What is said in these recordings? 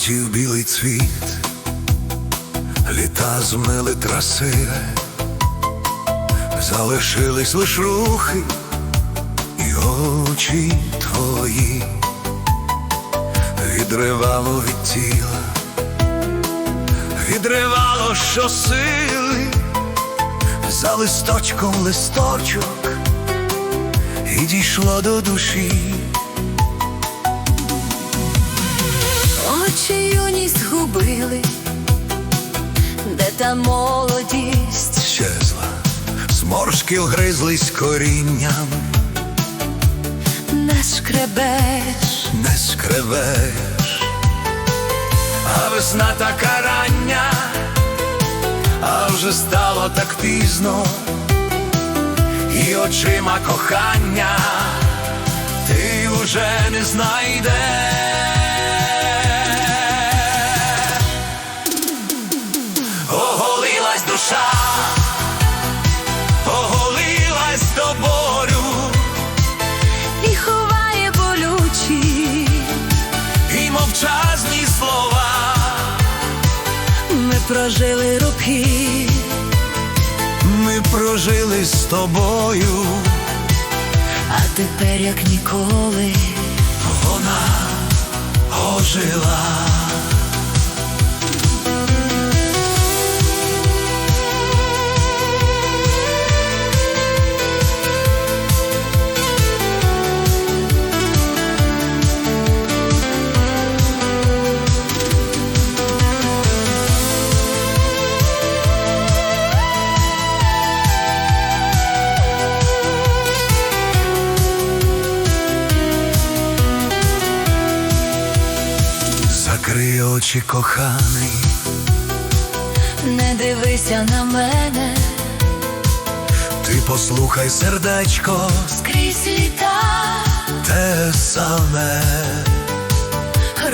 Облетів білий цвіт, літа змили траси, залишились лиш рухи і очі твої, відривало від тіла, відривало щосили, за листочком листочок, і дійшло до душі. Очі юність згубили, де та молодість, щезла, зморшки вгризлись корінням, не шкребеш, не скревеш, а весна така рання, а вже стало так пізно, і очима кохання ти уже не знайдеш. Прожили роки, Ми прожили з тобою, а тепер як ніколи. вона ожила. Закрий очі, коханий, Не дивися на мене, ти послухай сердечко, скрізь літа, те саме,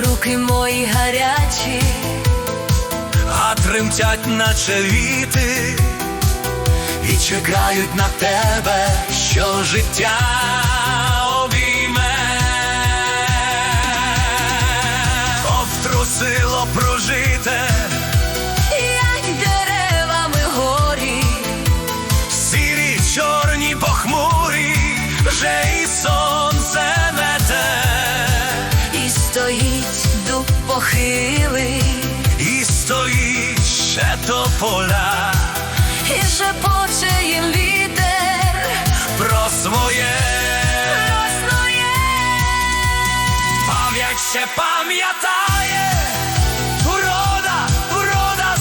руки мої гарячі, а тремтять, наче віти, і чекають на тебе, що життя похилий, І стоїть ще тополя і шепоче їм вітер, про своє. Роснує, пам'ять ще пам'ятає, урода, урода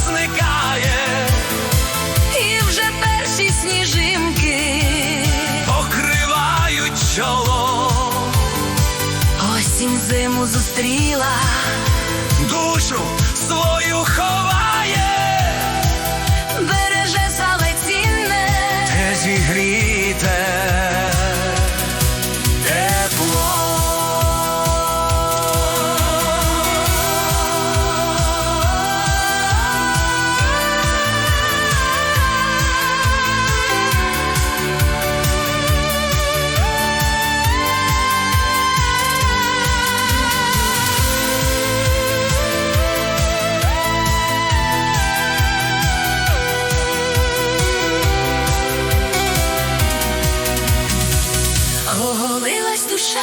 душа,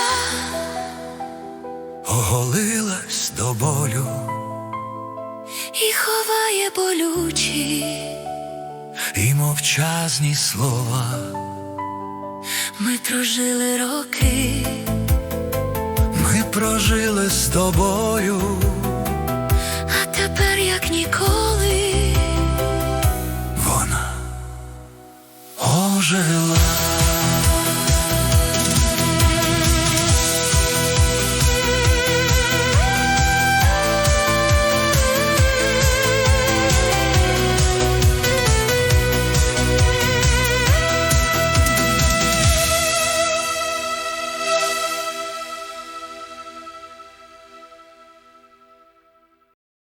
Оголилась до болю, і ховає болючі, і мовчазні слова. ми прожили роки, Ми прожили з тобою, а тепер як ніколи. вона ожила.